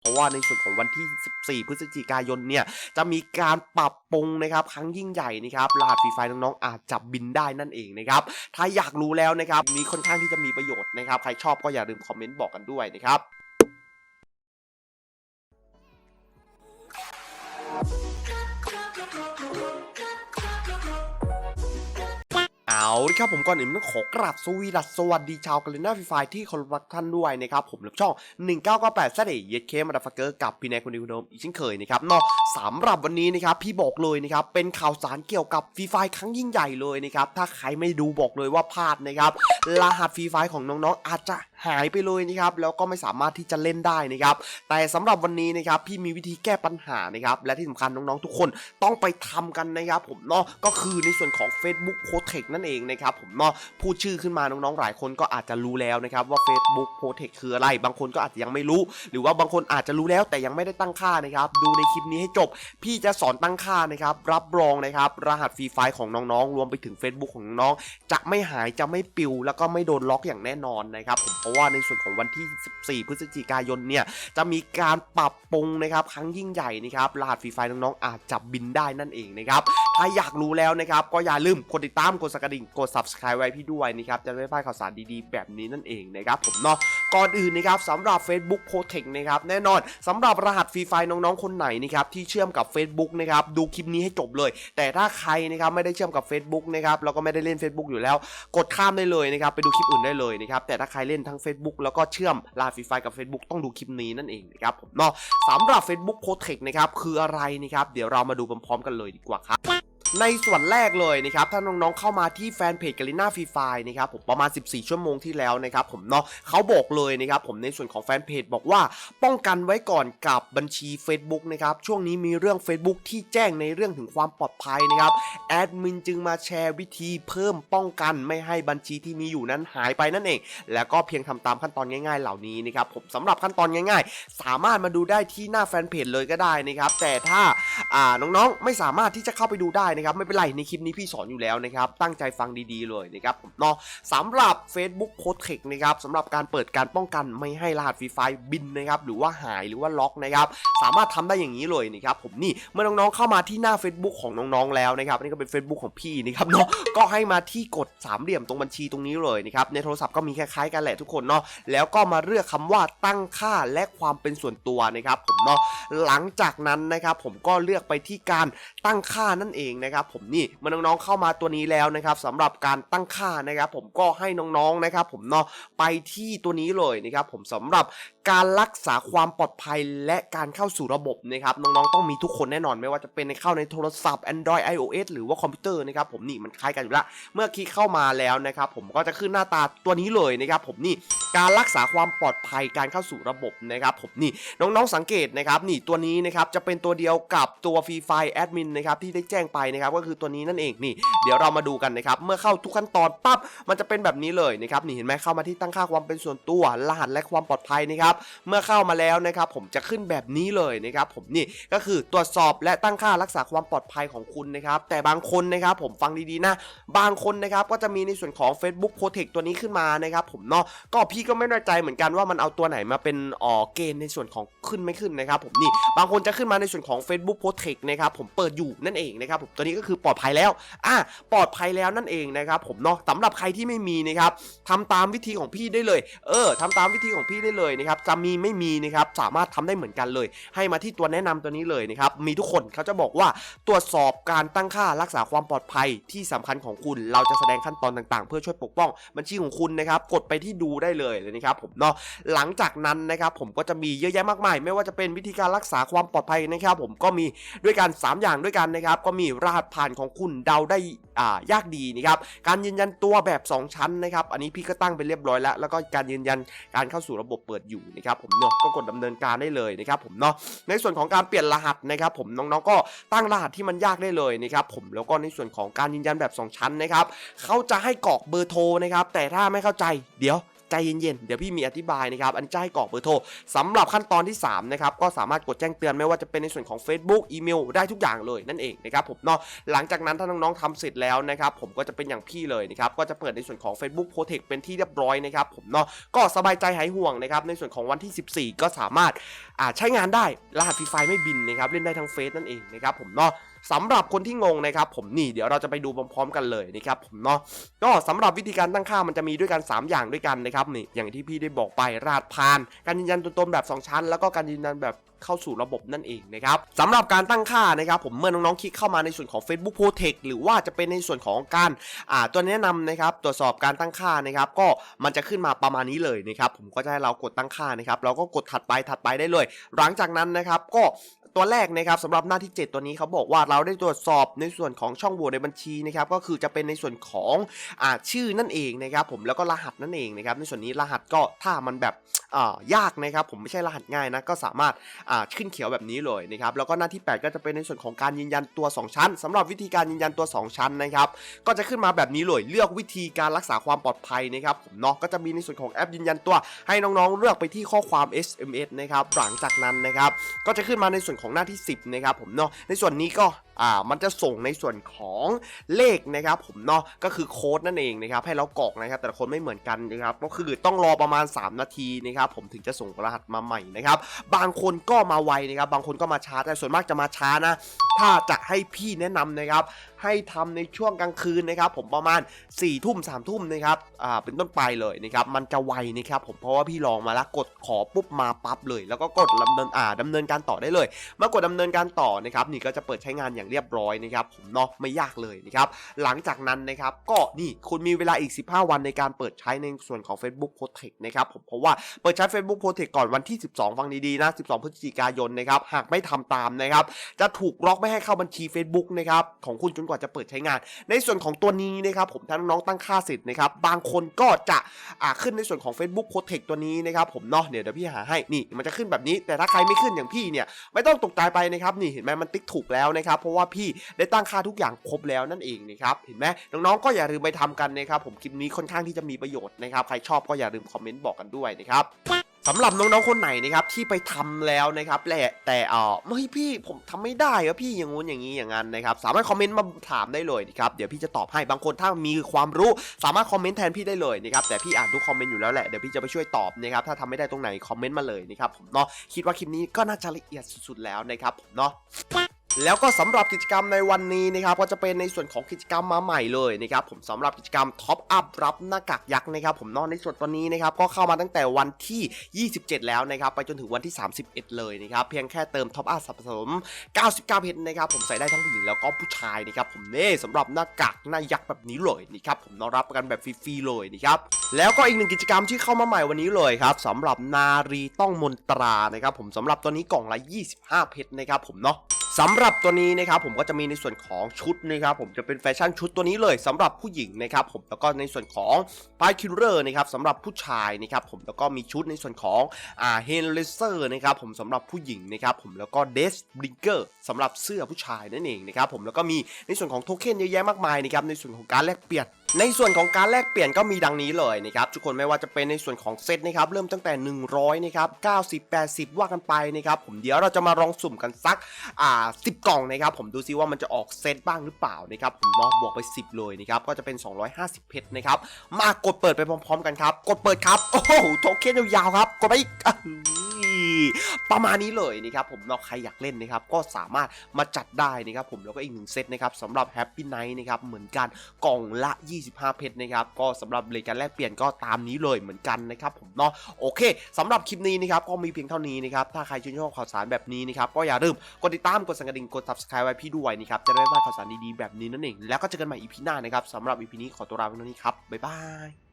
เพราะว่าในส่วนของวันที่ 14 พฤศจิกายนเนี่ย จะมีการปรับปรุงนะครับ ครั้งยิ่งใหญ่นะครับรหัสฟรีไฟน้องๆ อาจจะบินได้นั่นเองนะครับ ถ้าอยากรู้แล้วนะครับ มีค่อนข้างที่จะมีประโยชน์นะครับ ใครชอบก็อย่าลืมคอมเมนต์บอกกันด้วยนะครับ เอาละครับผมก่อนอื่นต้องขอกราบสวีดัสสวัสดีชาวกาลิน่าฟรีไฟที่เคารพรักท่านด้วยนะครับผมรับช่อง 1998ซเดย์เยดเคมาดาฟักเกอร์กับพี่แนายคนดีคนเดิมอีกเช่นเคยนะครับเนาะสำหรับวันนี้นะครับพี่บอกเลยนะครับเป็นข่าวสารเกี่ยวกับฟรีไฟครั้งยิ่งใหญ่เลยนะครับถ้าใครไม่ดูบอกเลยว่าพลาดนะครับรหัสฟรีไฟของน้องๆอาจจะ หายไปเลยนะครับแล้วก็ไม่สามารถที่จะเล่นได้นะครับแต่สำหรับวันนี้นะครับพี่มีวิธีแก้ปัญหานะครับและที่สำคัญน้องๆทุกคนต้องไปทำกันนะครับผมเนาะก็คือในส่วนของ Facebook Protect นั่นเองนะครับผมเนาะพูดชื่อขึ้นมาน้องๆหลายคนก็อาจจะรู้แล้วนะครับว่า Facebook Protect คืออะไร บางคนก็อาจจะยังไม่รู้ หรือว่าบางคนอาจจะรู้แล้วแต่ยังไม่ได้ตั้งค่านะครับดูในคลิปนี้ให้จบ พี่จะสอนตั้งค่านะครับรับรองนะครับรหัสฟรีไฟล์ของน้องๆ รวมไปถึง Facebook ของน้องๆจะไม่หายจะไม่ปิว แล้วก็ไม่โดนล็อกอย่างแน่นอนนะครับผมราะว่าในส่วนของวันที่ 14 พฤศจิกายนเนี่ยจะมีการปรับปรุงนะครับครั้งยิ่งใหญ่นะครับรหัสฟรีไฟน้องๆอาจจะบินได้นั่นเองนะครับถ้าอยากรู้แล้วนะครับก็อย่าลืมกดติดตามกดสักระดิ่งกด subscribe ไว้พี่ด้วยนะครับจะไม่พลาดข่าวสารดีๆ แบบนี้นั่นเองนะครับผมเนาะก่อนอื่นนะครับสำหรับ Facebook Protect นะครับแน่นอนสำหรับรหัสฟรีไฟน้องๆคนไหนนะครับที่เชื่อมกับ Facebook นะครับดูคลิปนี้ให้จบเลย แต่ถ้าใครนะครับไม่ได้เชื่อมกับ Facebook นะครับแล้วก็ไม่ได้เล่น Facebook อยู่แล้ว กดข้ามได้เลยนะครับไปดูคลิปอื่นได้เลยนะครับแต่ถ้าใครเล่นทั้ง Facebook แล้วก็เชื่อมรหัสฟรีไฟกับ Facebook ต้องดูคลิปนี้นั่นเองนะครับผมเนาะสำหรับ Facebook Protect นะครับคืออะไรนะครับเดี๋ยวเรามาดูพร้อมๆกันเลยดีกว่าครับ ในส่วนแรกเลยนะครับถ้าน้องๆเข้ามาที่แฟนเพจกาลิน่าฟรีไฟนะครับผมประมาณ 14 ชั่วโมงที่แล้วนะครับผมเนาะเขาบอกเลยนะครับผมในส่วนของแฟนเพจบอกว่าป้องกันไว้ก่อนกับบัญชี Facebook นะครับช่วงนี้มีเรื่อง Facebook ที่แจ้งในเรื่องถึงความปลอดภัยนะครับแอดมินจึงมาแชร์วิธีเพิ่มป้องกันไม่ให้บัญชีที่มีอยู่นั้นหายไปนั่นเอง แล้วก็เพียงทำตามขั้นตอนง่าย ๆ เหล่านี้นะครับผมสำหรับขั้นตอนง่าย ๆ สามารถมาดูได้ที่หน้าแฟนเพจเลยก็ได้นะครับแต่ถ้าอ่าน้องๆไม่สามารถที่จะเข้าไปดูได้นะครับไม่เป็นไรในคลิปนี้พี่สอนอยู่แล้วนะครับตั้งใจฟังดีๆเลยนะครับผมเนาะสำหรับ Facebook Protect นะครับสำหรับการเปิดการป้องกันไม่ให้รหัสฟรีไฟบินนะครับหรือว่าหายหรือว่าล็อกนะครับสามารถทำได้อย่างนี้เลยนะครับผมนี่เมื่อน้องๆเข้ามาที่หน้า Facebook ของน้องๆแล้วนะครับนี่ก็เป็น Facebook ของพี่นะครับเนาะก็ให้มาที่กดสามเหลี่ยมตรงบัญชีตรงนี้เลยนะครับในโทรศัพท์ก็มีคล้ายๆกันแหละทุกคนเนาะแล้วก็มาเลือกคำว่าตั้งค่าและความเป็นส่วนตัวนะครับผมเนาะหลังจากนั้นนะครับผมก็เลือกไปที่การตั้งค่านั่นเองนะครับผมนี่เมื่อน้องๆเข้ามาตัวนี้แล้วนะครับสำหรับการตั้งค่านะครับผมก็ให้น้องๆนะครับผมเนาะไปที่ตัวนี้เลยนะครับผมสำหรับการรักษาความปลอดภัยและการเข้าสู่ระบบนะครับน้องๆต้องมีทุกคนแน่นอนไม่ว่าจะเป็นในเข้าในโทรศัพท์ Android iOS หรือว่าคอมพิวเตอร์นะครับผมนี่มันคล้ายกันอยู่ล้วเมื่อคลิกเข้ามาแล้วนะครับผมก็จะขึ้นหน้าตาตัวนี้เลยนะครับผมนี่การรักษาความปลอดภัยการเข้าสู่ระบบนะครับผมนี่น้องๆสังเกตนะครับนี่ตัวนี้นะครับจะเป็นตัวเดียวกับตัวฟรีไฟแอดมินนะครับที่ได้แจ้งไปนะครับก็คือตัวนี้นั่นเองนี่ เดี๋ยวเรามาดูกันนะครับเมื่อเข้าทุกขั้นตอนปั๊บมันจะเป็นแบบนี้เลยนะครับนี่เห็นไหมเข้ามาที่ตั้งค่าความเป็นส่วนตัวรหัสและความปลอดภัยนะครับเมื่อเข้ามาแล้วนะครับผมจะขึ้นแบบนี้เลยนะครับผมนี่ก็คือตรวจสอบและตั้งค่ารักษาความปลอดภัยของคุณนะครับแต่บางคนนะครับผมฟังดีๆนะ บางคนนะครับก็จะมีในส่วนของ Facebook Protect ตัวนี้ขึ้นมานะครับผมเนาะก็พี่ก็ไม่แน่ใจเหมือนกันว่ามันเอาตัวไหนมาเป็นอ๋อเกณฑ์ในส่วนของขึ้นไม่ขึ้นนะครับผมนี่บางคนจะขึ้นมาในส่วนของ Facebook Protect นะครับผมเปิดอยู่นั่นเองนะครับผมตัวนี้ก็คือปลอดภัยแล้วอะปลอดภัยแล้วนั่นเองนะครับผมเนาะสำหรับใครที่ไม่มีนะครับทำตามวิธีของพี่ได้เลย เออทำตามวิธีของพี่ได้เลยนะครับจะมีไม่มีนะครับสามารถทำได้เหมือนกันเลย ให้มาที่ตัวแนะนำตัวนี้เลยนะครับมีทุกคนเขาจะบอกว่าตรวจสอบการตั้งค่ารักษาความปลอดภัยที่สำคัญของคุณ เราจะแสดงขั้นตอนต่างๆ เพื่อช่วยปกป้องบัญชีของคุณนะครับกดไปที่ดูได้เลยเลยนะครับผมเนาะหลังจากนั้นนะครับผมก็จะมีเยอะแยะมากมาย ไม่ว่าจะเป็นวิธีการรักษาความปลอดภัยนะครับผมก็มีด้วยกันสามอย่างด้วยกันนะครับก็มีรหัสผ่านของคุณเดาได้ ยากดีนะครับการยืนยันตัวแบบ 2 ชั้นนะครับอันนี้พี่ก็ตั้งไปเรียบร้อยแล้ว แล้วก็การยืนยันการเข้าสู่ระบบเปิดอยู่นะครับผมเนาะก็กดดำเนินการได้เลยนะครับผมเนาะในส่วนของการเปลี่ยนรหัสนะครับผมน้องๆก็ตั้งรหัสที่มันยากได้เลยนะครับผมแล้วก็ในส่วนของการยืนยันแบบ 2 ชั้นนะครับเขาจะให้กรอกเบอร์โทรนะครับแต่ถ้าไม่เข้าใจเดี๋ยว ใจเย็นๆ เดี๋ยวพี่มีอธิบายนะครับ อันนจะให้กรอกเบอร์โทรสำหรับขั้นตอนที่3นะครับ ก็สามารถกดแจ้งเตือนไม่ว่าจะเป็นในส่วนของ Facebook อีเมลได้ทุกอย่างเลยนั่นเองนะครับผมเนาะ หลังจากนั้นถ้าน้องๆทำเสร็จแล้วนะครับผมก็จะเป็นอย่างพี่เลยนะครับ ก็จะเปิดในส่วนของ Facebook Protect เป็นที่เรียบร้อยนะครับผมเนาะ ก็สบายใจหายห่วงนะครับ ในส่วนของวันที่ 14 ก็สามารถอ่าใช้งานได้ รหัสฟรีไฟไม่บินนะครับ เล่นได้ทั้งเฟซนั่นเองนะครับผมเนาะ สำหรับคนที่งงนะครับผมนี่เดี๋ยวเราจะไปดูพร้อมๆกันเลยนะครับผมเนาะก็สำหรับวิธีการตั้งค่ามันจะมีด้วยกัน 3 อย่างด้วยกันนะครับนี่อย่างที่พี่ได้บอกไปรหัสผ่าน การยืนยันตัวตนแบบ 2 ชั้น แล้วก็การยืนยันแบบเข้าสู่ระบบนั่นเองนะครับสำหรับการตั้งค่านะครับผมเมื่อน้องๆคลิกเข้ามาในส่วนของ Facebook Protect หรือว่าจะเป็นในส่วนของการอ่าตัวแนะนำนะครับตรวจสอบการตั้งค่านะครับก็มันจะขึ้นมาประมาณนี้เลยนะครับผมก็จะให้เรากดตั้งค่านะครับเราก็กดถัดไปถัดไปได้เลย หลังจากนั้นนะครับก็ ตัวแรกนะครับสำหรับหน้าที่ 7 ตัวนี้เขาบอกว่าเราได้ตรวจสอบในส่วนของช่องโหว่ในบัญชีนะครับก็คือจะเป็นในส่วนของอ่าชื่อนั่นเองนะครับผมแล้วก็รหัสนั่นเองนะครับในส่วนนี้รหัสก็ถ้ามันแบบ ยากนะครับผมไม่ใช่รหัสง่ายนะก็สามารถขึ้นเขียวแบบนี้เลยนะครับแล้วก็หน้าที่ 8 ก็จะเป็นในส่วนของการยืนยันตัว 2 ชั้นสำหรับวิธีการยืนยันตัว 2 ชั้นนะครับก็จะขึ้นมาแบบนี้เลยเลือกวิธีการรักษาความปลอดภัยนะครับผมเนาะก็จะมีในส่วนของแอปยืนยันตัว ให้น้องๆเลือกไปที่ข้อความ SMS นะครับหลังจากนั้นนะครับก็จะขึ้นมาในส่วนของหน้าที่ 10นะครับผมเนาะในส่วนนี้ก็ อ่ามันจะส่งในส่วนของเลขนะครับผมเนาะก็คือโค้ดนั่นเองนะครับให้เรากรอกนะครับแต่ละคนไม่เหมือนกันนะครับก็คือต้องรอประมาณ 3 นาทีนะครับผมถึงจะส่งรหัสมาใหม่นะครับบางคนก็มาไวนะครับบางคนก็มาช้าแต่ส่วนมากจะมาช้านะ ถ้าจะให้พี่แนะนำนะครับ ให้ทำในช่วงกลางคืนนะครับผมประมาณ4ี่ทุ่มสามทุ่มนะครับอ่าเป็นต้นไปเลยนะครับมันจะไวนะครับผมเพราะว่าพี่ลองมาแล้วกดขอปุ๊บมาปั๊บเลย แล้วก็กดดำเนินอ่าดำเนินการต่อได้เลย เมื่อกดดำเนินการต่อนะครับนี่ก็จะเปิดใช้งานอย่างเรียบร้อยนะครับผมเนาะไม่ยากเลยนะครับหลังจากนั้นนะครับก็นี่คุณมีเวลาอีก 15 วันในการเปิดใช้ในส่วนของ Facebook Protect นะครับผมเพราะว่าเปิดใช้ Facebook Protect ก่อนวันที่ 12 ฟังดีๆนะ 12 พฤศจิกายนนะครับหากไม่ทำตามนะครับจะถูกล็อกไม่ให้เข้าบัญชี Facebook นะครับของคุณจนกว่าจะเปิดใช้งาน ในส่วนของตัวนี้นะครับผมถ้านน้องตั้งค่าเสร็จนะครับบางคนก็จะอ่าขึ้นในส่วนของ Facebook Protect ตัวนี้นะครับผมเนาะเดี๋ยวเดี๋ยวพี่หาให้นี่มันจะขึ้นแบบนี้ แต่ถ้าใครไม่ขึ้นอย่างพี่เนี่ยไม่ต้องตกใจไปนะครับนี่เห็นไหมมันติ๊กถูกแล้วนะครับเพราะว่าพี่ได้ตั้งค่าทุกอย่างครบแล้วนั่นเองนะครับเห็นไหมน้องๆก็อย่าลืมไปทำกันนะครับผมคลิปนี้ค่อนข้างที่จะมีประโยชน์นะครับใครชอบก็อย่าลืมคอมเมนต์บอกกันด้วยนะครับ สำหรับน้องๆคนไหนนะครับที่ไปทำแล้วนะครับแหละแต่เออไม่พี่ผมทำไม่ได้อะพี่อย่างงู้นอย่างนี้อย่างนั้นนะครับสามารถคอมเมนต์มาถามได้เลยนะครับเดี๋ยวพี่จะตอบให้บางคนถ้ามีความรู้สามารถคอมเมนต์แทนพี่ได้เลยนะครับแต่พี่อ่านทุกคอมเมนต์อยู่แล้วแหละเดี๋ยวพี่จะไปช่วยตอบนะครับถ้าทำไม่ได้ตรงไหนคอมเมนต์มาเลยนะครับผมเนาะคิดว่าคลิปนี้ก็น่าจะละเอียดสุดๆแล้วนะครับผมเนาะ แล้วก็สำหรับกิจกรรมในวันนี้นะครับก็จะเป็นในส่วนของกิจกรรมมาใหม่เลยนะครับผมสำหรับกิจกรรมท็อปอัพรับหน้ากากยักษ์นะครับผมนอกในส่วนตัวนี้นะครับก็เข้ามาตั้งแต่วันที่ 27 แล้วนะครับไปจนถึงวันที่ 31 เลยนะครับเพียงแค่เติมท็อปอัพสับสม 99 เพชรนะครับผมใส่ได้ทั้งผู้หญิงแล้วก็ผู้ชายนะครับผมเน่สำหรับหน้ากากหน้ายักษ์แบบนี้เลยนะครับผมนอรับประกันแบบฟรีๆเลยนะครับแล้วก็อีกหนึ่งกิจกรรมที่เข้ามาใหม่วันนี้เลยครับสำหรับนารีต้องมนตรานะครับผมสำหรับตัวนี้กล่องละ 25 เพชรนะครับผมเนาะ สำหรับตัวนี้นะครับผมก็จะมีในส่วนของชุดนะครับผมจะเป็นแฟชั่นชุดตัวนี้เลยสำหรับผู้หญิงนะครับผมแล้วก็ในส่วนของพายคิลเลอร์นะครับสำหรับผู้ชายนะครับผมแล้วก็มีชุดในส่วนของอ่าเฮนเลเซอร์นะครับผมสำหรับผู้หญิงนะครับผมแล้วก็เดสบริงเกอร์สำหรับเสื้อผู้ชายนั่นเองนะครับผมแล้วก็มีในส่วนของโทเค็นเยอะแยะมากมายนะครับในส่วนของการแลกเปลี่ยน ในส่วนของการแลกเปลี่ยนก็มีดังนี้เลยนะครับทุกคนไม่ว่าจะเป็นในส่วนของเซตนะครับเริ่มตั้งแต่ 100นะครับ90 80 ว่ากันไปนะครับผมเดี๋ยวเราจะมาลองสุ่มกันสักอ่า10 กล่องนะครับผมดูซิว่ามันจะออกเซตบ้างหรือเปล่านะครับผมเนาะบวกไป 10 เลยนะครับก็จะเป็น 250 เพชรนะครับมากดเปิดไปพร้อม ๆ กันครับ กดเปิดครับโอ้โหโทเค็นยาวๆครับกดไปอีกอ ประมาณนี้เลยนะครับผมเนาใครอยากเล่นนะครับก็สามารถมาจัดได้นะครับผมแล้วก็อีกหนึ่งเซตนะครับสำหรับ Happy Night นะครับเหมือนกันกล่องละ 25 เพชรนะครับก็สำหรับรายการแลกเปลี่ยนก็ตามนี้เลยเหมือนกันนะครับผมเนาะโอเคสำหรับคลิปนี้นะครับก็มีเพียงเท่านี้นะครับถ้าใครชื่นชอบข่าวสารแบบนี้นะครับก็อย่าลืมกดติดตามกดสั่นกระดิ่งกด subscribe ไว้พี่ด้วยนะครับจะได้ไม่พลาดข่าวสารดีๆแบบนี้นั่นเองแล้วก็เจอกันใหม่ EP หน้านะครับสำหรับ EP นี้ขอตัวลาไปเท่านี้ครับบ๊ายบาย